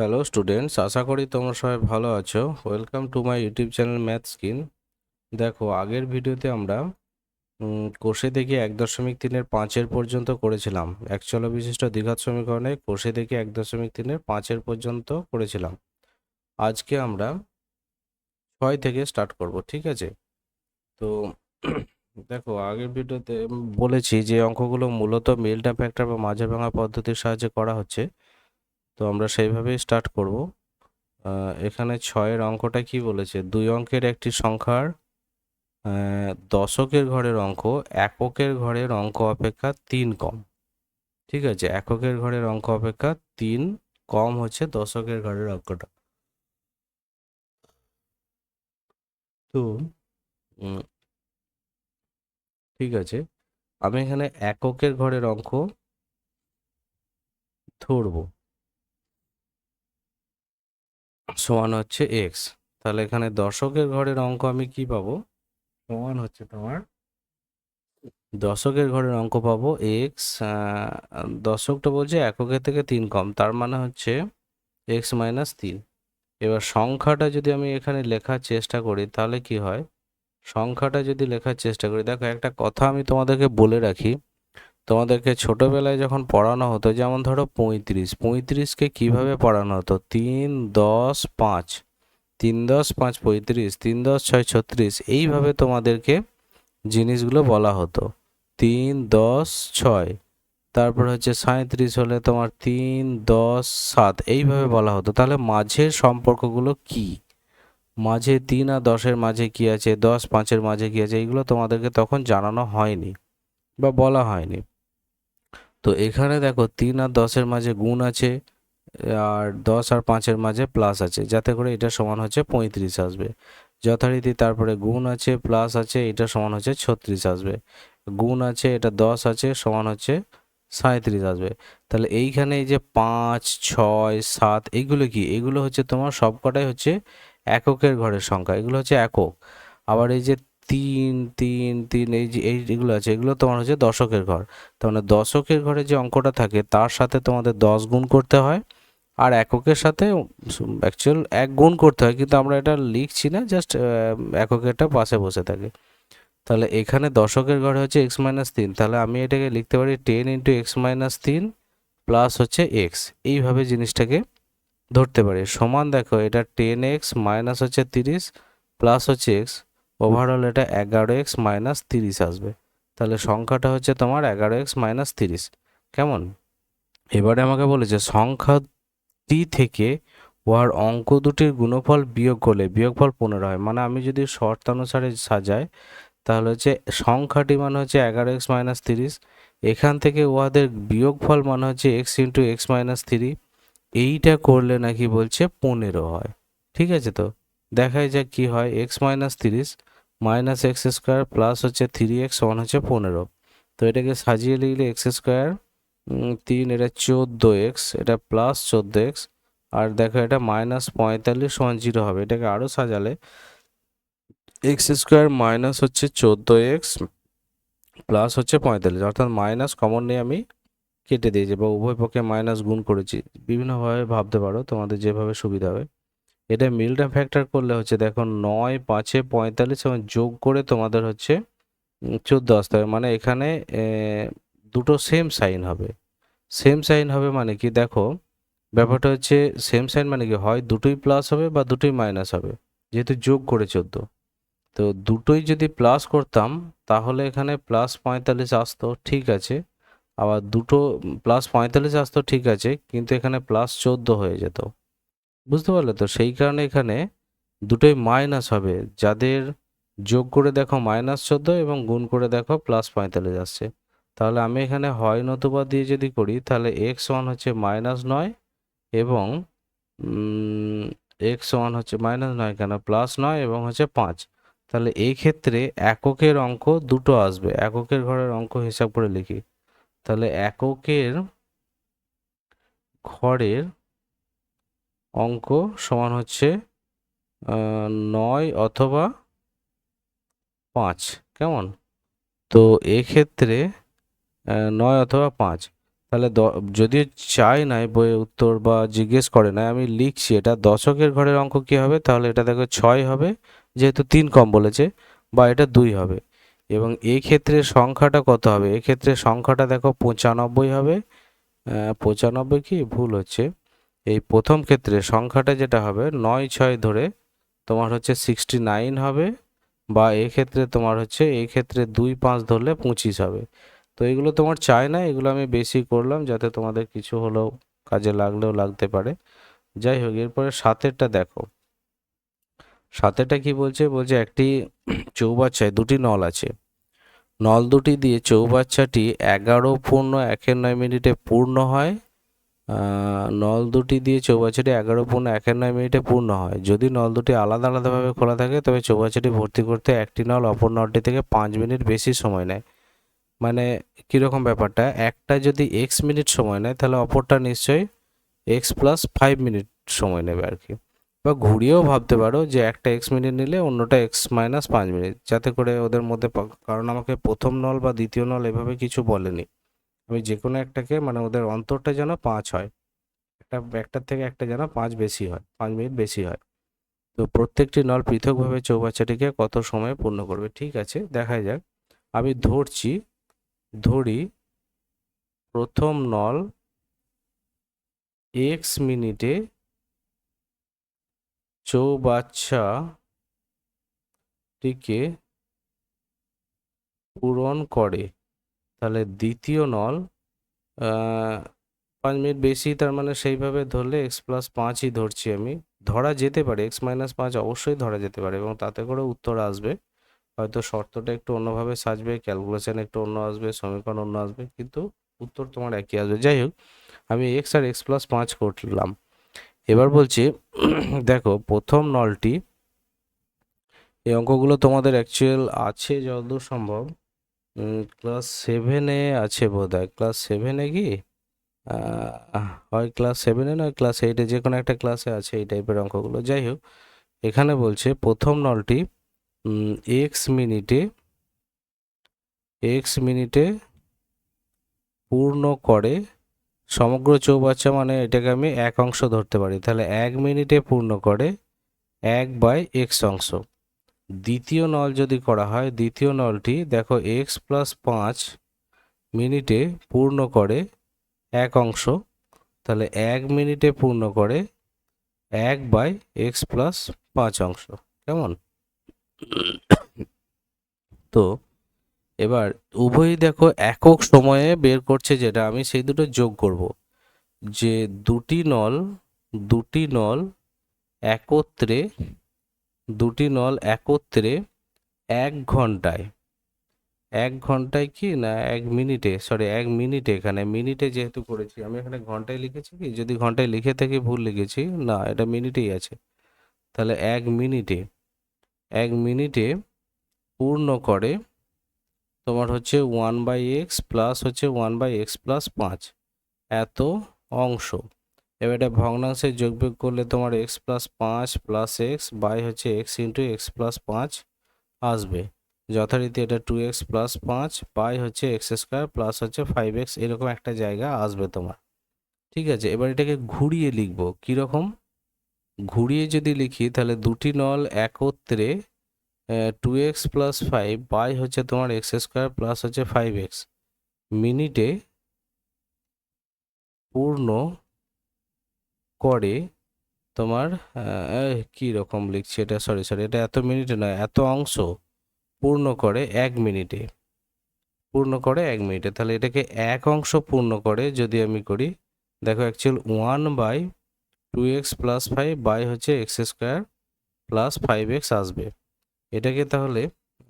Hello students আশা করি তোমরা সবাই ভালো আছো। Welcome to my YouTube channel math skin দেখো, আগের ভিডিওতে আমরা কোষে দেখে এক দশমিক তিনের পাঁচের পর্যন্ত করেছিলাম। এক বিশিষ্ট দ্বিঘাত সমীকরণে কোষে দেখে এক দশমিক তিনের পাঁচের পর্যন্ত করেছিলাম। আজকে আমরা ছয় থেকে স্টার্ট করব, ঠিক আছে? তো, দেখো, আগের ভিডিওতে বলেছি যে অঙ্কগুলো মূলত মিলটা, ফ্যাক্টর বা মাঝের ভাঙা পদ্ধতির সাহায্যে করা হচ্ছে। তো আমরা সেইভাবেই স্টার্ট করব। এখানে ছয়ের অঙ্কটা কি বলেছে? দুই অঙ্কের একটি সংখ্যার দশকের ঘরের অঙ্ক, এককের ঘরের অঙ্ক অপেক্ষা তিন কম। ঠিক আছে? এককের ঘরের অঙ্ক অপেক্ষা তিন কম হচ্ছে দশকের ঘরের অঙ্কটা। তো ঠিক আছে। আমি এখানে এককের ঘরের অঙ্ক ধরবো। সমান হচ্ছে এক্স তাহলে এখানে দশকের ঘরের অঙ্ক আমি কি পাবো? সমান হচ্ছে তোমার দশকের ঘরের অঙ্ক পাবো এক্স দশকটা বলছে এককের থেকে তিন কম তার মানে হচ্ছে এক্স মাইনাস তিন। এবার সংখ্যাটা যদি আমি এখানে লেখার চেষ্টা করি তাহলে কি হয়? সংখ্যাটা যদি লেখার চেষ্টা করি দেখো একটা কথা আমি তোমাদেরকে বলে রাখি তোমাদেরকে ছোটবেলায় যখন পড়ানো হতো, যেমন ধরো পঁয়ত্রিশ, পঁয়ত্রিশকে কীভাবে পড়ানো হতো? তিন, দশ, পাঁচ। তিন, দশ, পাঁচ, পঁয়ত্রিশ, তিন, দশ, ছয়, ছত্রিশ, এইভাবে তোমাদেরকে জিনিসগুলো বলা হতো। তিন, দশ, ছয়, তারপর হচ্ছে সাঁত্রিশ হলে তোমার তিন, দশ, সাত, এইভাবে বলা হতো। তাহলে মাঝের সম্পর্কগুলো কি? মাঝে তিন আর দশের মাঝে কি আছে? দশ, পাঁচের মাঝে কি আছে? এইগুলো তোমাদেরকে তখন জানানো হয়নি বা বলা হয়নি। তো এখানে দেখো তিন আর দশের মাঝে গুণ আছে, আর দশ আর পাঁচের মাঝে প্লাস আছে। যাতে করে এটা সমান হচ্ছে পঁয়ত্রিশ আসবে। যথারীতি তারপরে গুণ আছে প্লাস আছে, এটা সমান হচ্ছে ছত্রিশ আসবে। গুণ আছে, এটা দশ আছে, সমান হচ্ছে সাঁত্রিশ আসবে। তাহলে এইখানে এই যে পাঁচ, ছয়, সাত এইগুলো কি? এগুলো হচ্ছে তোমার সবকটাই হচ্ছে এককের ঘরের সংখ্যা। এগুলো হচ্ছে একক। আবার এই যে তিন তিন তিন, এই যে এইগুলো আছে, এগুলো তোমার হচ্ছে দশকের ঘর। তার মানে দশকের ঘরে যে অঙ্কটা থাকে, তার সাথে তোমাদের দশ গুণ করতে হয় আর এককের সাথে অ্যাকচুয়াল এক গুণ করতে হয়। কিন্তু আমরা এটা লিখছি না জাস্ট এককেরটা পাশে বসে থাকে। তাহলে এখানে দশকের ঘরে হচ্ছে এক্স মাইনাস তিন। তাহলে আমি এটাকে লিখতে পারি টেন ইন্টু এক্স মাইনাস তিন প্লাস হচ্ছে এক্স এইভাবে জিনিসটাকে ধরতে পারি। সমান দেখো, এটা টেন এক্স মাইনাস হচ্ছে তিরিশ প্লাস হচ্ছে এক্স ওভারঅল এটা এগারো এক্স মাইনাস তিরিশ আসবে। তাহলে সংখ্যাটা হচ্ছে তোমার এগারো এক্স মাইনাস তিরিশ। কেমন? এবারে আমাকে বলেছে সংখ্যাটি থেকে উহার অঙ্ক দুটির গুণফল বিয়োগ করলে বিয়োগফল পনেরো হয়। মানে আমি যদি শর্তানুসারে সাজাই, তাহলে হচ্ছে সংখ্যাটি মানে হচ্ছে এগারো এক্স মাইনাস তিরিশ। এখান থেকে উহাদের বিয়োগফল মানে হচ্ছে x into x minus three. এইটা করলে নাকি বলছে পনেরো হয়। ঠিক আছে তো? দেখাই যাক কি হয়। এক্স মাইনাস তিরিশ মাইনাস এক্স স্কোয়ার প্লাস হচ্ছে থ্রি এক্স ওয়ান হচ্ছে পনেরো। তো এটাকে সাজিয়ে লিখলে এক্স স্কোয়ার তিন, এটা চোদ্দ এক্স এটা প্লাস চোদ্দ এক্স আর দেখো এটা মাইনাস পঁয়তাল্লিশ ওয়ান জিরো হবে। এটাকে আরও সাজালে এক্স স্কোয়ার মাইনাস হচ্ছে চোদ্দ এক্স প্লাস হচ্ছে পঁয়তাল্লিশ। অর্থাৎ মাইনাস কমন নিয়ে আমি কেটে দিয়েছি বা উভয় পক্ষে মাইনাস গুণ করেছি। বিভিন্নভাবে ভাবতে পারো, তোমাদের যেভাবে সুবিধা হবে। এটা মিলটা ফ্যাক্টর করলে হচ্ছে দেখো নয়, পাঁচে পঁয়তাল্লিশ এবং যোগ করে তোমাদের হচ্ছে চোদ্দ আসতে হবে। মানে এখানে দুটো সেম সাইন হবে। সেম সাইন হবে মানে কি দেখো, ব্যাপারটা হচ্ছে সেম সাইন মানে কি হয় দুটোই প্লাস হবে বা দুটোই মাইনাস হবে, যেহেতু যোগ করে চোদ্দ। তো দুটোই যদি প্লাস করতাম, তাহলে এখানে প্লাস পঁয়তাল্লিশ আসতো, ঠিক আছে। আবার দুটো প্লাস পঁয়তাল্লিশ আসতো, ঠিক আছে, কিন্তু এখানে প্লাস চোদ্দ হয়ে যেত। বুঝতে পারলে তো? সেই কারণে এখানে দুটোই মাইনাস হবে। যাদের যোগ করে দেখো মাইনাস চোদ্দ এবং গুণ করে দেখো প্লাস পঁয়তাল্লিশ আসছে। তাহলে আমি এখানে হয় নতুবা দিয়ে যদি করি, তাহলে এক্স ওয়ান হচ্ছে মাইনাস নয় এবং এক্স ওয়ান হচ্ছে মাইনাস নয় কেন? প্লাস নয় এবং হচ্ছে পাঁচ। তাহলে এই ক্ষেত্রে এককের অঙ্ক দুটো আসবে। এককের ঘরের অঙ্ক হিসাব করে লিখি। তাহলে এককের ঘরের অঙ্ক সমান হচ্ছে নয় অথবা পাঁচ। কেমন? তো এক্ষেত্রে নয় অথবা পাঁচ। তাহলে দ- যদিও চাই নাই বইয়ে উত্তর বা জিজ্ঞেস করে না আমি লিখছি, এটা দশকের ঘরের অঙ্ক কি হবে? তাহলে এটা দেখো ছয় হবে, যেহেতু তিন কম বলেছে, বা এটা দুই হবে। এবং ক্ষেত্রে সংখ্যাটা কত হবে? এক্ষেত্রে সংখ্যাটা দেখো পঁচানব্বই হবে। পঁচানব্বই কি? ভুল হচ্ছে। এই প্রথম ক্ষেত্রে সংখ্যাটা যেটা হবে নয় ছয় ধরে তোমার হচ্ছে সিক্সটি নাইন হবে বা এক্ষেত্রে তোমার হচ্ছে এই ক্ষেত্রে দুই পাঁচ ধরলে পঁচিশ হবে। তো এগুলো তোমার চাই না, এগুলো আমি বেশি করলাম যাতে তোমাদের কিছু হলেও কাজে লাগলেও লাগতে পারে। যাই হোক, এরপরে সাতেরটা দেখো। সাতেরটা কি বলছে? বলছে একটি চৌবাচ্চায় দুটি নল আছে। নল দুটি দিয়ে চৌবাচ্চাটি এগারো পূর্ণ একের নয় মিনিটে পূর্ণ হয় নল দুটি দিয়ে চৌবাচ্চাটি এগারো পূর্ণ নয় মিনিটে পূর্ণ হয়। যদি নল দুটি আলাদা আলাদাভাবে খোলা থাকে, তবে চৌবাচ্চাটি ভর্তি করতে একটি নল অপর নলটি থেকে পাঁচ মিনিট বেশি সময় নেয়। মানে কীরকম ব্যাপারটা? একটা যদি এক্স মিনিট সময় নেয়, তাহলে অপরটা নিশ্চয়ই এক্স প্লাস ফাইভ মিনিট সময় নেবে আর কি। বা ঘুরিয়েও ভাবতে পারো যে একটা এক্স মিনিট নিলে অন্যটা এক্স মাইনাস পাঁচ মিনিট। যাতে করে ওদের মধ্যে কারণ আমাকে প্রথম নল বা দ্বিতীয় নল এভাবে কিছু বলেনি। আমি যে কোনো একটাকে মানে ওদের অন্তরটা যেন পাঁচ হয়। একটা, একটার থেকে একটা যেন পাঁচ বেশি হয়, পাঁচ মিনিট বেশি হয়। তো প্রত্যেকটি নল পৃথকভাবে চৌবাচ্চাটিকে কত সময়ে পূর্ণ করবে, ঠিক আছে? দেখা যাক। আমি ধরছি, ধরি প্রথম নল এক্স মিনিটে চৌবাচ্চাটিকে পূরণ করে। তাহলে দ্বিতীয় নল পাঁচ মিনিট বেশি তার মানে সেইভাবে ধরলে এক্স প্লাস পাঁচই ধরছি আমি। ধরা যেতে পারে এক্স মাইনাস পাঁচ অবশ্যই ধরা যেতে পারে এবং তাতে করে উত্তর আসবে। হয়তো শর্তটা একটু অন্যভাবে সাজবে ক্যালকুলেশন একটু অন্য আসবে, সমীকরণ অন্য আসবে, কিন্তু উত্তর তোমার একই আসবে। যাই হোক, আমি এক্স আর এক্স প্লাস পাঁচ করলাম। এবার বলছি, দেখো, প্রথম নলটি, এই অঙ্কগুলো তোমাদের অ্যাকচুয়াল আছে যতদূর সম্ভব। ক্লাস সেভেনে আছে বোধ হয় ক্লাস সেভেনে কি? হয় ক্লাস সেভেনে নয় ক্লাস এইটে যে কোনো একটা ক্লাসে আছে এই টাইপের অঙ্কগুলো। যাই হোক, এখানে বলছে, প্রথম নলটি এক্স মিনিটে এক্স মিনিটে পূর্ণ করে সমগ্র চৌবাচ্চা মানে এটাকে আমি এক অংশ ধরতে পারি। তাহলে এক মিনিটে পূর্ণ করে এক বাই এক্স অংশ। দ্বিতীয় নল যদি করা হয়, দ্বিতীয় নলটি দেখো এক্স প্লাস পাঁচ মিনিটে পূর্ণ করে এক অংশ। তাহলে এক মিনিটে পূর্ণ করে এক বাই এক্স প্লাস পাঁচ অংশ। কেমন? তো এবার উভয়ই দেখো একক সময়ে বের করছে যেটা আমি সেই দুটো যোগ করব। যে দুটি নল দুটি নল একত্রে দুটি নল একত্রে এক ঘন্টায়। এক ঘন্টায় কি না এক মিনিটে? সরি এক মিনিটে এখানে। মিনিটে যেহেতু করেছি, আমি এখানে ঘন্টায় লিখেছি কি? যদি ঘন্টায় লিখে থাকি ভুল লিখেছি? না, এটা মিনিটেই আছে। তাহলে এক মিনিটে এক মিনিটে পূর্ণ করে তোমার হচ্ছে ওয়ান বাই এক্স প্লাস হচ্ছে ওয়ান বাই এক্স প্লাস পাঁচ। এত অংশ। এবার এটা ভগ্নাংশে যোগ যোগবিয়োগ করলে তোমার এক্স প্লাস পাঁচ প্লাস এক্স বাই হচ্ছে এক্স ইন্টু এক্স প্লাস পাঁচ আসবে। যথারীতি এটা টু এক্স প্লাস পাঁচ বাই হচ্ছে এক্স স্কোয়ার প্লাস হচ্ছে ফাইভ এক্স এরকম একটা জায়গা আসবে তোমার। ঠিক আছে, এবার এটাকে ঘুরিয়ে লিখব। কীরকম ঘুরিয়ে যদি লিখি, তাহলে দুটি নল একত্রে two x plus five by হচ্ছে তোমার এক্স স্কোয়ার প্লাস হচ্ছে ফাইভ এক্স মিনিটে পূর্ণ করে তোমার কি রকম লিখছি এটা? সরি সরি এটা এত মিনিটে নয়, এত অংশ পূর্ণ করে এক মিনিটে পূর্ণ করে এক মিনিটে তাহলে এটাকে এক অংশ পূর্ণ করে যদি আমি করি, দেখো actual one by two x plus five by হচ্ছে x square plus five x আসবে। এটাকে তাহলে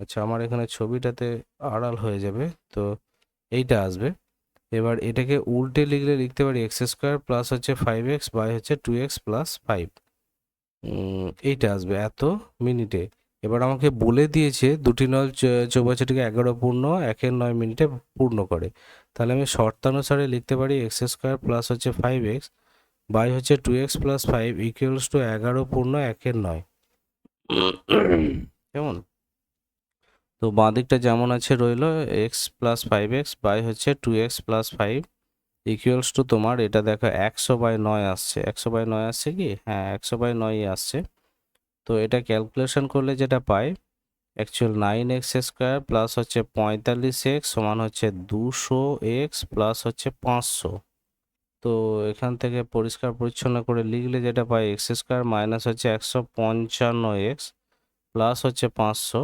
আচ্ছা আমার এখানে ছবিটাতে আড়াল হয়ে যাবে, তো এইটা আসবে। এবার এটাকে উল্টে লিখলে লিখতে পারি এক্স স্কোয়ার প্লাস হচ্ছে ফাইভ এক্স বাই হচ্ছে টু এক্স প্লাস ফাইভ। এইটা আসবে এত মিনিটে। এবার আমাকে বলে দিয়েছে দুটি নল চৌবাচ্চাটিকে এগারো পূর্ণ, একের নয় মিনিটে পূর্ণ করে। তাহলে আমি শর্তানুসারে লিখতে পারি এক্স স্কোয়ার প্লাস হচ্ছে ফাইভ এক্স বাই হচ্ছে two x plus five equals to এগারো পূর্ণ, একের নয়। কেমন? তো বাঁ দিকটা যেমন আছে রইল x plus five x by হচ্ছে two x plus five equals to তোমার এটা দেখো একশো বাই নয় আসছে। একশো বাই নয় আসছে কি? হ্যাঁ একশো বাই নয়ই আসছে। তো এটা ক্যালকুলেশন করলে যেটা পাই actual nine x square plus হচ্ছে পঁয়তাল্লিশ এক্স সমান হচ্ছে দুশো এক্স প্লাস হচ্ছে পাঁচশো। তো এখান থেকে পরিষ্কার পরিচ্ছন্ন করে লিখলে যেটা পাই এক্স স্কোয়ার মাইনাস হচ্ছে একশো পঞ্চান্ন এক্স প্লাস হচ্ছে পাঁচশো।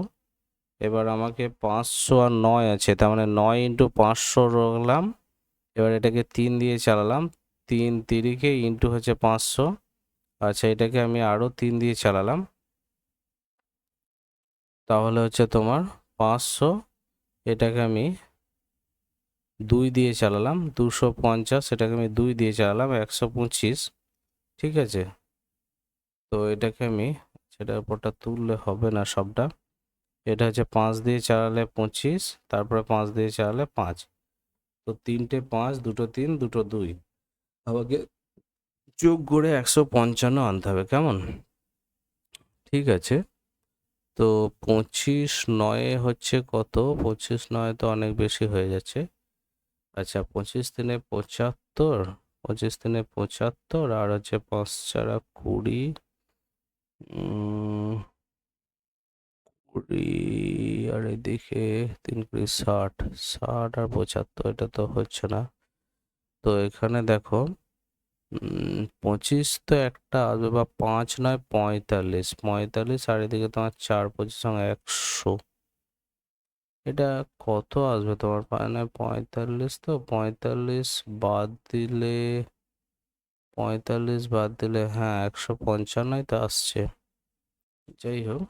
এবার আমাকে পাঁচশো আর নয় আছে, তার মানে নয় ইন্টু পাঁচশো রাখলাম এবার এটাকে তিন দিয়ে চালালাম, তিন তিরিকে ইন্টু হচ্ছে পাঁচশো আচ্ছা এটাকে আমি আরও তিন দিয়ে চালালাম, তাহলে হচ্ছে তোমার পাঁচশো, এটাকে আমি দুই দিয়ে চালালাম, দুশো পঞ্চাশ, এটাকে আমি দুই দিয়ে চালালাম, একশো পঁচিশ, ঠিক আছে? তো এটাকে আমি, সেটার উপরটা তুললে হবে না সবটা এটা হচ্ছে পাঁচ দিয়ে চালালে পঁচিশ, তারপরে পাঁচ দিয়ে চালালে পাঁচ। তো তিনটে পাঁচ, দুটো তিন, দুটো দুই। আমাকে যোগ করে একশো পঞ্চান্ন আনতে হবে, কেমন? ঠিক আছে। তো পঁচিশ নয়ে হচ্ছে কত? পঁচিশ নয় তো অনেক বেশি হয়ে যাচ্ছে। আচ্ছা পঁচিশ দিনে পঁচাত্তর, পঁচিশ দিনে পঁচাত্তর, আর হচ্ছে পাঁচ ছাড়া কুড়ি কুড়ি, আর এদিকে তিন কুড়ি, ষাট ষাট আর পঁচাত্তর, এটা তো হচ্ছে না। তো এখানে দেখো পঁচিশ তো একটা আসবে বা পাঁচ নয়, পঁয়তাল্লিশ। পঁয়তাল্লিশ আর এদিকে তোমার চার, পঁচিশ সঙ্গে একশো। এটা কত আসবে তোমার? মানে পঁয়তাল্লিশ তো, পঁয়তাল্লিশ বাদ দিলে, পঁয়তাল্লিশ বাদ দিলে হ্যাঁ একশো পঞ্চান্নই তো আসছে। যাই হোক।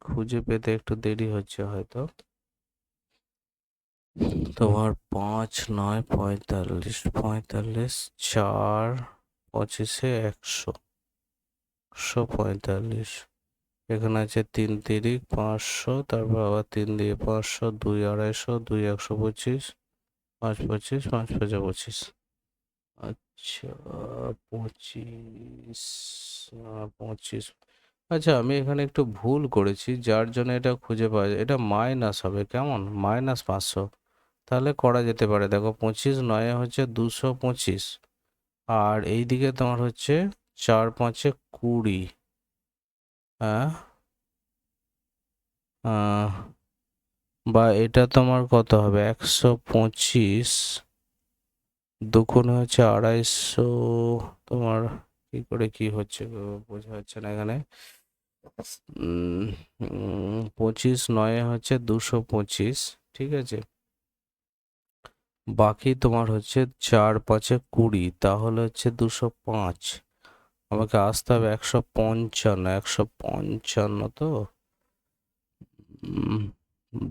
খুঁজে পেতে একটু দেরি হচ্ছে হয়তো। তোমার পাঁচ, নয়, পঁয়তাল্লিশ পঁয়তাল্লিশ, চার, পঁচিশে একশো। একশো পঁয়তাল্লিশ। এখানে আছে তিন তিরিক, পাঁচশো, তারপর আবার তিন দিয়ে পাঁচশো, দুই আড়াইশো, দুই একশো পঁচিশ, পাঁচ পঁচিশ, পাঁচ পাঁচা পঁচিশ। আচ্ছা পঁচিশ পঁচিশ। আচ্ছা আমি এখানে একটু ভুল করেছি। যার জন্য এটা খুঁজে পাওয়া যায়, এটা মাইনাস হবে, কেমন? মাইনাস পাঁচশো। তাহলে করা যেতে পারে, দেখো পঁচিশ নয় হচ্ছে দুশো পঁচিশ। আর এই দিকে তোমার হচ্ছে চার পাঁচে কুড়ি। হ্যাঁ বা এটা তোমার কত হবে? একশো পঁচিশ দুগুণে হচ্ছে আড়াইশো। তোমার কি করে কি হচ্ছে বোঝা যাচ্ছে না এখানে। পঁচিশ নয়ে হচ্ছে দুশো পঁচিশ, ঠিক আছে? বাকি তোমার হচ্ছে চার পাঁচে কুড়ি, তাহলে হচ্ছে দুশো পাঁচ। আমাকে আসতে হবে একশো পঞ্চান্ন একশো পঞ্চান্ন তো?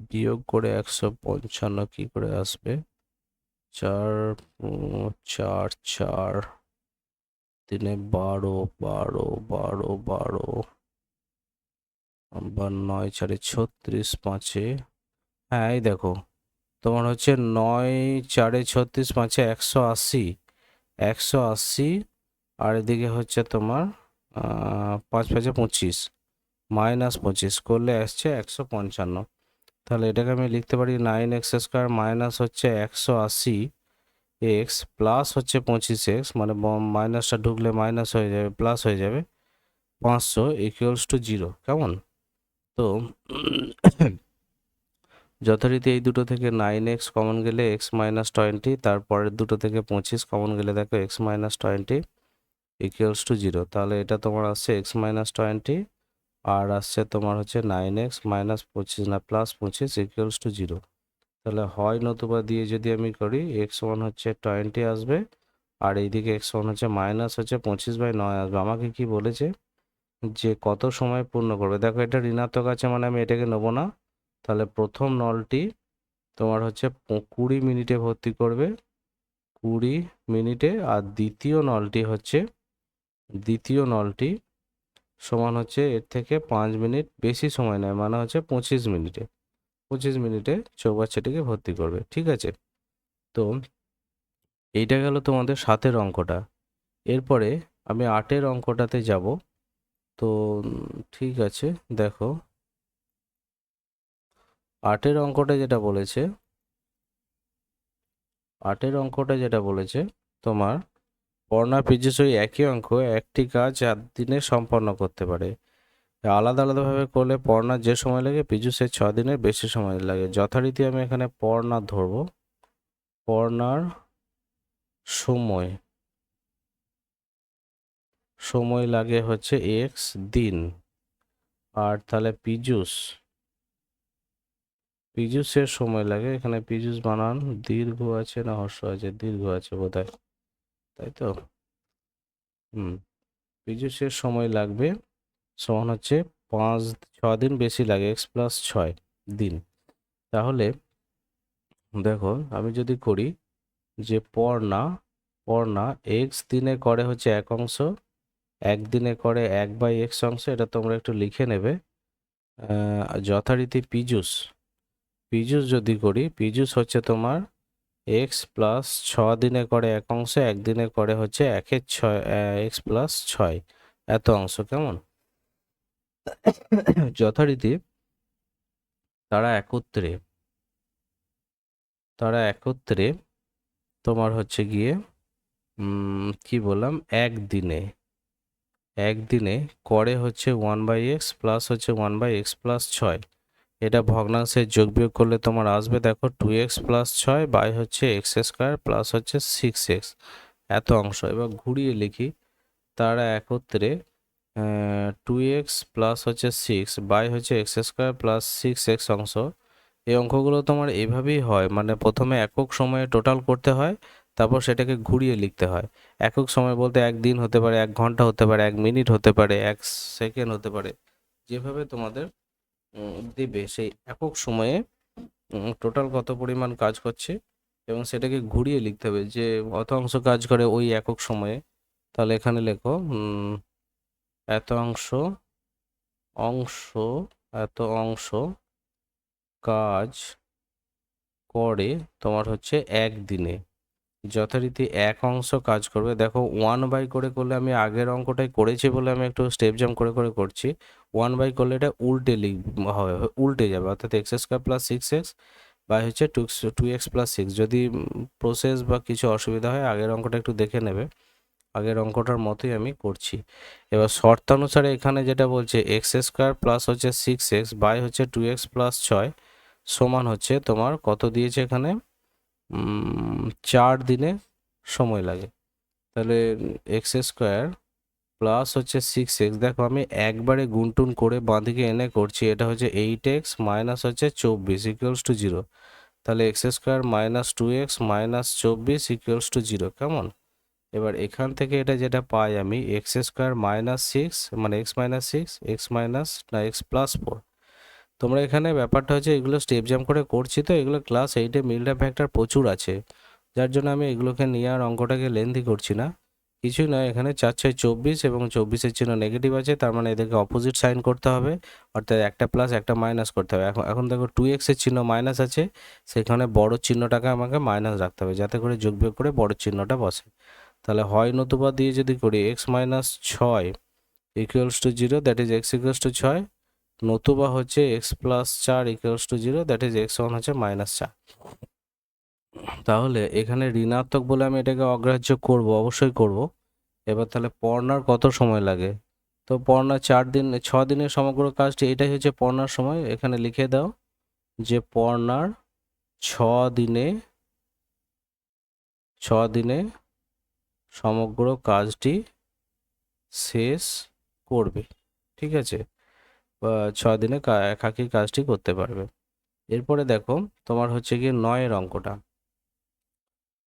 বিয়োগ করে একশো পঞ্চান্ন কি করে আসবে? চার চার চার, তিনে বারো বারো বারো বারো। আবার নয় চারে ছত্রিশ পাঁচে। হ্যাঁ এই দেখো। তোমার হচ্ছে নয় চারে ছত্রিশ পাঁচে একশো আশি। একশো আশি আর এদিকে হচ্ছে তোমার পাঁচ পাঁচে পঁচিশ। মাইনাস পঁচিশ করলে আসছে একশো পঞ্চান্ন। তাহলে এটাকে আমি লিখতে পারি নাইন এক্স স্কোয়ার মাইনাস হচ্ছে একশো আশি এক্স প্লাস হচ্ছে পঁচিশ এক্স মানে মাইনাসটা ঢুকলে মাইনাস হয়ে যাবে, প্লাস হয়ে যাবে পাঁচশো ইকুয়ালস টু জিরো কেমন? তো যথারীতি এই দুটো থেকে নাইন এক্স কমন গেলে এক্স মাইনাস টোয়েন্টি তারপরের দুটো থেকে পঁচিশ কমন গেলে দেখো x minus twenty equals to zero তাহলে এটা তোমার আসছে এক্স মাইনাস টোয়েন্টি আর আসছে তোমার হচ্ছে নাইন এক্স মাইনাস পঁচিশ, না প্লাস পঁচিশ ইকুয়ালস টু জিরো তাহলে হয় নতুবা দিয়ে যদি আমি করি এক্স ওয়ান হচ্ছে টোয়েন্টি আসবে আর এইদিকে এক্স ওয়ান হচ্ছে মাইনাস হচ্ছে পঁচিশ বাই নয় আসবে। আমাকে কি বলেছে? যে কত সময় পূর্ণ করবে? দেখো, এটা ঋণাত্মক আছে মানে আমি এটাকে নেব না। তাহলে প্রথম নলটি তোমার হচ্ছে কুড়ি মিনিটে ভর্তি করবে। কুড়ি মিনিটে আর দ্বিতীয় নলটি হচ্ছে, দ্বিতীয় নলটি সমান হচ্ছে এর থেকে পাঁচ মিনিট বেশি সময় নেয় মানে হচ্ছে পঁচিশ মিনিটে। পঁচিশ মিনিটে চৌবাচ্চাটিকে ভর্তি করবে, ঠিক আছে? তো এইটা গেল তোমাদের সাতের অঙ্কটা। এরপরে আমি আটের অঙ্কটাতে যাব। তো ঠিক আছে, দেখো। আটের অঙ্কটা যেটা বলেছে, আটের অঙ্কটা যেটা বলেছে, তোমার পড়না পিজিস ওই একই অঙ্ক, একটি কাজ চার দিনে সম্পন্ন করতে পারে। আলাদা আলাদাভাবে করলে পড়নার যে সময় লাগে পিজুসের ছ দিনের বেশি সময় লাগে। যথারীতি আমি এখানে পড়না ধরবো। পড়নার সময়। সময় লাগে হচ্ছে এক্স দিন। আর তাহলে পিজুস, পিজুসের সময় লাগে। এখানে পিজুস বানান, দীর্ঘ আছে না হর্ষ আছে? দীর্ঘ আছে বোধহয়। তাই তো? হুম, পিজুসের সময় লাগবে সমান হচ্ছে পাঁচ, ছ দিন বেশি লাগে এক্স প্লাস ছয় দিন। তাহলে দেখো, আমি যদি করি যে পড়না পড়না এক্স দিনে করে হচ্ছে এক অংশ একদিনে করে এক বাই এক্স অংশ, এটা তোমরা একটু লিখে নেবে। যথারীতি পিজুস পিজুস যদি করি, পিজুস হচ্ছে তোমার এক্স প্লাস ছ দিনে করে এক অংশ, একদিনে করে হচ্ছে একের ছয় এক্স প্লাস ছয়। এত অংশ, কেমন? যথারীতি তারা একত্রে তারা একত্রে তোমার হচ্ছে গিয়ে কি বললাম? একদিনে। একদিনে করে হচ্ছে ওয়ান বাই এক্স প্লাস হচ্ছে ওয়ান বাই এক্স প্লাস ছয়। এটা ভগ্নাংশের যোগ বিয়োগ করলে তোমার আসবে দেখো টু এক্স প্লাস ছয় বাই হচ্ছে এক্স স্কোয়ার প্লাস হচ্ছে সিক্স এক্স এত অংশ। এবার ঘুরিয়ে লিখি। তারা একত্রে টু এক্স প্লাস হচ্ছে সিক্স বাই হচ্ছে x square plus six x অংশ। এই অঙ্কগুলো তোমার এভাবেই হয়। মানে প্রথমে একক সময়ে টোটাল করতে হয়। তারপর সেটাকে ঘুরিয়ে লিখতে হয়। একক সময় বলতে এক দিন হতে পারে, এক ঘণ্টা হতে পারে, এক মিনিট হতে পারে, এক সেকেন্ড হতে পারে। যেভাবে তোমাদের দিবে সেই একক সময়ে টোটাল কত পরিমাণ কাজ করছে এবং সেটাকে ঘুরিয়ে লিখতে হবে যে অত অংশ কাজ করে ওই একক সময়ে। তাহলে এখানে লেখো এত অংশ অংশ, এত অংশ কাজ করে তোমার হচ্ছে একদিনে যথারীতি এক অংশ কাজ করবে। দেখো ওয়ান বাই করে করলে আমি আগের অঙ্কটাই করেছি বলে আমি একটু স্টেপ জাম্প করে করে করছি। ওয়ান বাই করলে এটা উল্টে লিখ হবে, উল্টে যাবে। অর্থাৎ x square plus six x by হচ্ছে two two x plus six যদি প্রসেস বা কিছু অসুবিধা হয়, আগের অঙ্কটা একটু দেখে নেবে। আগের অঙ্কটার মতোই আমি করছি। এবার শর্তানুসারে এখানে যেটা বলছে এক্স স্কোয়ার প্লাস হচ্ছে সিক্স এক্স বাই হচ্ছে টু এক্স প্লাস ছয় সমান হচ্ছে তোমার কত দিয়েছে এখানে? চার দিনে সময় লাগে। তাহলে এক্স স্কোয়ার প্লাস হচ্ছে সিক্স এক্স। দেখো আমি একবারে গুনটুন করে বাঁদিকে এনে করছি, এটা হচ্ছে এইট এক্স মাইনাস হচ্ছে চব্বিশ ইকুয়ালস টু জিরো তাহলে x square minus two x minus চব্বিশ ইকুয়ালস টু জিরো কেমন? এবার এখান থেকে এটা যেটা পাই আমি, এক্স স্কোয়ার মাইনাস সিক্স মানে x minus six, x minus না, এক্স প্লাস ফোর। তোমরা এখানে ব্যাপারটা হচ্ছে এগুলো স্টেপ জাম্প করে করছি তো, এগুলো ক্লাস এইটে মিলটা ফ্যাক্টর প্রচুর আছে। যার জন্য আমি এগুলোকে নিয়ে আর অঙ্কটাকে লেন্দি করছি না। কিছুই নয়, এখানে চার ছয় চব্বিশ এবং চব্বিশের চিহ্ন নেগেটিভ আছে, তার মানে এদেরকে অপোজিট সাইন করতে হবে। অর্থাৎ একটা প্লাস একটা মাইনাস করতে হবে। এখন এখন দেখো টু এক্সের চিহ্ন মাইনাস আছে, সেখানে বড় চিহ্নটাকে আমাকে মাইনাস রাখতে হবে, যাতে করে যোগ বিয়োগ করে বড় চিহ্নটা বসে। তাহলে হয় নতুবা দিয়ে যদি করি এক্স মাইনাস ছয় equals to zero that is x equals to ছয় নতুবা হচ্ছে এক্স প্লাস চার equals to zero that is x one হচ্ছে মাইনাস চার। তাহলে এখানে ঋণাত্মক বলে আমি এটাকে অগ্রাহ্য করব, অবশ্যই করব। এবার তাহলে পড়নার কত সময় লাগে? তো পড়না চার দিন, ছ দিনের সমগ্র কাজটি, এটাই হচ্ছে পড়নার সময়। এখানে লিখে দাও যে পড়নার ছ দিনে ছ দিনে সমগ্র কাজটি শেষ করবে। ঠিক আছে? বা ছ দিনে একাকী কাজটি করতে পারবে। এরপরে দেখো, তোমার হচ্ছে গিয়ে নয়ের অঙ্কটা।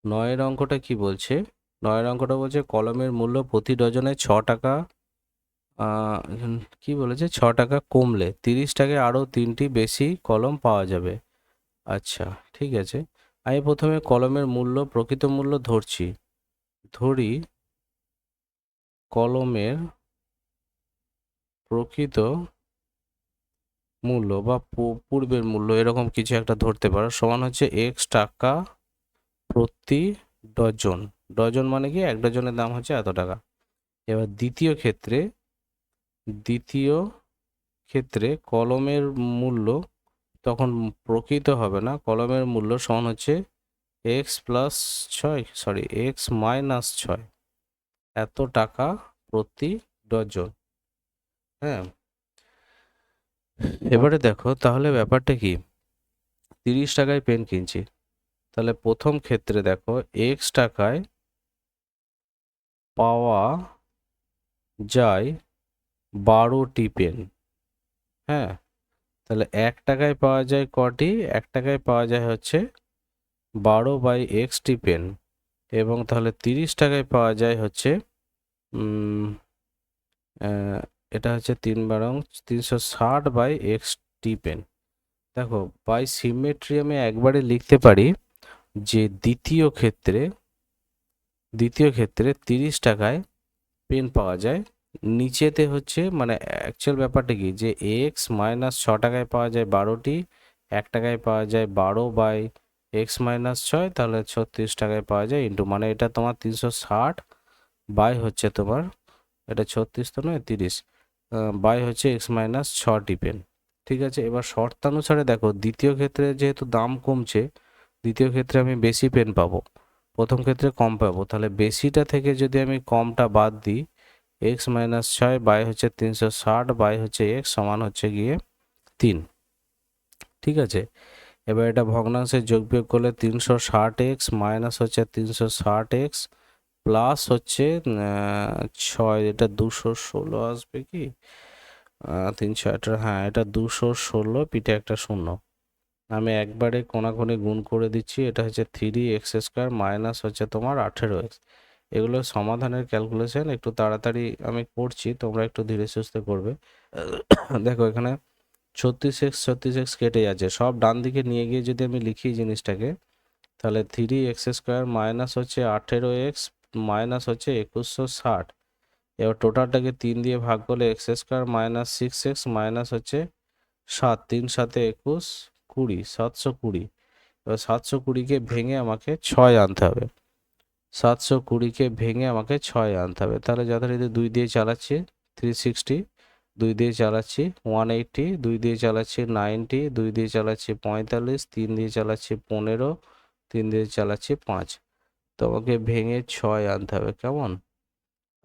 নয়ের অঙ্কটা কি বলছে? নয়ের অঙ্কটা বলছে কলমের মূল্য প্রতি ডজনে ছ টাকা কি বলেছে? ছ টাকা কমলে তিরিশ টাকায় আরও তিনটি বেশি কলম পাওয়া যাবে। আচ্ছা ঠিক আছে। আমি প্রথমে কলমের মূল্য, প্রকৃত মূল্য ধরছি। ধরি কলমের প্রকৃত মূল্য বা পূর্বের মূল্য এরকম কিছু একটা ধরতে পারো। সমান হচ্ছে এক্স টাকা প্রতি ডজন। ডজন মানে কি? এক ডজনের দাম হচ্ছে এত টাকা। এবার দ্বিতীয় ক্ষেত্রে দ্বিতীয় ক্ষেত্রে কলমের মূল্য তখন প্রকৃত হবে না। কলমের মূল্য সমান হচ্ছে এক্স প্লাস ছয় সরি এক্স মাইনাস ছয়। এত টাকা প্রতি ডজন। হ্যাঁ? এবারে দেখো, তাহলে ব্যাপারটা কি? তিরিশ টাকায় পেন কিনছি। তাহলে প্রথম ক্ষেত্রে দেখো এক্স টাকায় পাওয়া যায় বারোটি পেন। হ্যাঁ? তাহলে এক টাকায় পাওয়া যায় কটি? এক টাকায় পাওয়া যায় হচ্ছে বারো বাই এক্সটি পেন। এবং তাহলে তিরিশ টাকায় পাওয়া যায় হচ্ছে এটা হচ্ছে তিন বারং তিনশো ষাট বাই এক্স টি পেন দেখো বাই সিমেট্রি আমি একবারে লিখতে পারি যে দ্বিতীয় ক্ষেত্রে দ্বিতীয় ক্ষেত্রে তিরিশ টাকায় পেন পাওয়া যায়। নিচেতে হচ্ছে মানে অ্যাকচুয়াল ব্যাপারটা কি? যে এক্স মাইনাস ছ টাকায় পাওয়া যায় বারোটি, এক টাকায় পাওয়া যায় বারো বাই এক্স মাইনাস ছয়, তাহলে ছত্রিশ টাকায় পাওয়া যায় ইন্টু মানে এটা তোমার তিনশো ষাট বাই হচ্ছে তোমার, এটা ছত্রিশ তো নয়, তিরিশ। বাই হচ্ছে এক্স মাইনাস ছটি পেন ঠিক আছে? এবার শর্তানুসারে দেখো, দ্বিতীয় ক্ষেত্রে যেহেতু দাম কমছে, দ্বিতীয় ক্ষেত্রে আমি বেশি পেন পাবো, প্রথম ক্ষেত্রে কম পাবো। তাহলে বেশিটা থেকে যদি আমি কমটা বাদ দিই এক্স মাইনাস ছয় বাই হচ্ছে তিনশো ষাট বাই হচ্ছে এক্স সমান হচ্ছে গিয়ে তিন, ঠিক আছে? এবার এটা ভগ্নাংশে যোগ বিয়োগ করলে তিনশো ষাট এক্স মাইনাস হচ্ছে তিনশো ষাট এক্স প্লাস হচ্ছে ছয়, এটা দুশো ষোলো আসবে কি? তিনশো আঠারো হ্যাঁ এটা দুশো ষোলো, পিঠে একটা শূন্য। আমি একবারে কোনাকুনি গুণ করে দিচ্ছি, এটা হচ্ছে থ্রি এক্স স্কোয়ার মাইনাস হচ্ছে তোমার আঠেরো এক্স এগুলো সমাধানের ক্যালকুলেশন একটু তাড়াতাড়ি আমি করছি, তোমরা একটু ধীরে সুস্থে করবে। দেখো এখানে ছত্রিশ এক্স ছত্রিশ এক্স কেটে যাচ্ছে, সব ডান দিকে নিয়ে গিয়ে যদি আমি লিখি জিনিসটাকে, তাহলে থ্রি এক্স স্কোয়ার মাইনাস হচ্ছে আঠেরো এক্স মাইনাস হচ্ছে একুশশো ষাট। এবার টোটালটাকে তিন দিয়ে ভাগ করলে x square minus six x minus হচ্ছে সাত, তিন সাতে একুশ কুড়ি, সাতশো কুড়ি। এবার সাতশো কুড়িকে ভেঙে আমাকে ছয় আনতে হবে। সাতশো কুড়িকে ভেঙে আমাকে ছয় আনতে হবে। তাহলে যথারীতি দুই দিয়ে চালাচ্ছি থ্রি সিক্সটি দুই দিয়ে চালাচ্ছি ওয়ান এইটটি দুই দিয়ে চালাচ্ছি নাইনটি দুই দিয়ে চালাচ্ছি পঁয়তাল্লিশ, তিন দিয়ে চালাচ্ছি পনেরো, তিন দিয়ে চালাচ্ছি পাঁচ। তোমাকে ভেঙে ছয় আনতে হবে, কেমন?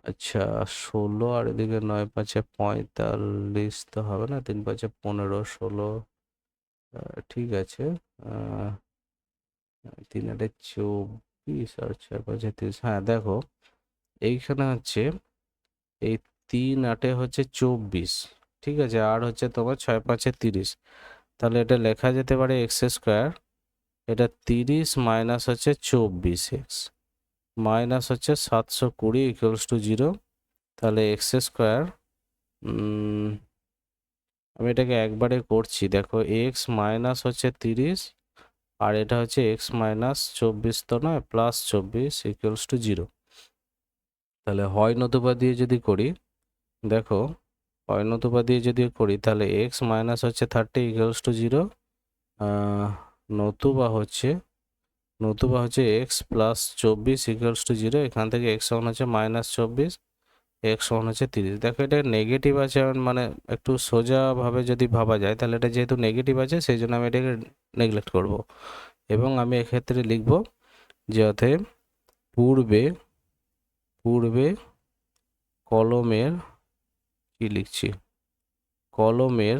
আচ্ছা ষোলো আর এদিকে নয় পাঁচে পঁয়তাল্লিশ তো হবে না, তিন পাঁচে পনেরো, ষোলো ঠিক আছে তিন আটে চব্বিশ আর চার পাঁচে তিরিশ হ্যাঁ দেখো, এইখানে হচ্ছে, এই তিন আটে হচ্ছে চব্বিশ, ঠিক আছে, আর হচ্ছে তোমার ছয় পাঁচে তিরিশ, তাহলে এটা লেখা যেতে পারে এক্স স্কোয়ার এটা তিরিশ মাইনাস হচ্ছে চব্বিশ এক্স। মাইনাস হচ্ছে সাতশো কুড়ি ইকুয়ালস টু জিরো তাহলে এক্স স্কোয়ার আমি এটাকে একবারে করছি। দেখো, এক্স মাইনাস হচ্ছে তিরিশ, আর এটা হচ্ছে এক্স মাইনাস চব্বিশ তো নয়, প্লাস চব্বিশ ইকুয়ালস টু জিরো তাহলে হয় নতুবা দিয়ে যদি করি, দেখো, হয় নতুবা দিয়ে যদি করি, তাহলে এক্স মাইনাস হচ্ছে থার্টি ইকুয়ালস টু জিরো নতুবা হচ্ছে নতুবা হচ্ছে এক্স প্লাস চব্বিশ ইকুয়ালস টু জিরো এখান থেকে এক্স ওয়ান হচ্ছে মাইনাস চব্বিশ এক্স ওয়ান হচ্ছে তিরিশ। দেখো এটা নেগেটিভ আছে মানে একটু সোজাভাবে যদি ভাবা যায়, তাহলে এটা যেহেতু নেগেটিভ আছে, সেই জন্য আমি এটাকে নেগলেক্ট করব। এবং আমি এক্ষেত্রে লিখব যে অতএব পূর্বে পূর্বে কলমের কি লিখছি? কলমের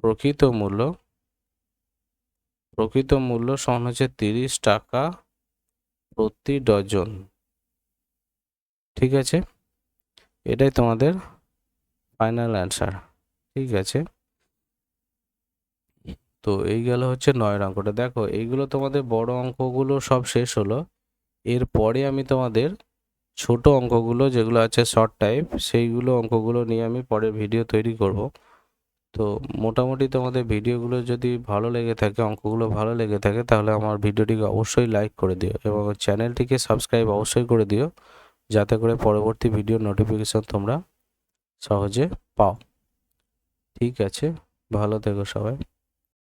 প্রকৃত মূল্য প্রকৃত মূল্য সমান হচ্ছে তিরিশ টাকা প্রতি ডজন। ঠিক আছে? এটাই তোমাদের ফাইনাল অ্যান্সার ঠিক আছে? তো এই গেল হচ্ছে নয়ের অঙ্কটা। দেখো, এইগুলো তোমাদের বড় অঙ্কগুলো সব শেষ হলো। এরপরে আমি তোমাদের ছোট অঙ্কগুলো যেগুলো আছে শর্ট টাইপ সেইগুলো অঙ্কগুলো নিয়ে আমি পরে ভিডিও তৈরি করব। তো মোটামুটি তোমাদের ভিডিওগুলো যদি ভালো লেগে থাকে, অঙ্কগুলো ভালো লেগে থাকে, তাহলে আমার ভিডিওটিকে অবশ্যই লাইক করে দিও এবং চ্যানেলটিকে সাবস্ক্রাইব অবশ্যই করে দিও, যাতে করে পরবর্তী ভিডিও নোটিফিকেশান তোমরা সহজে পাও। ঠিক আছে, ভালো থেকো সবাই।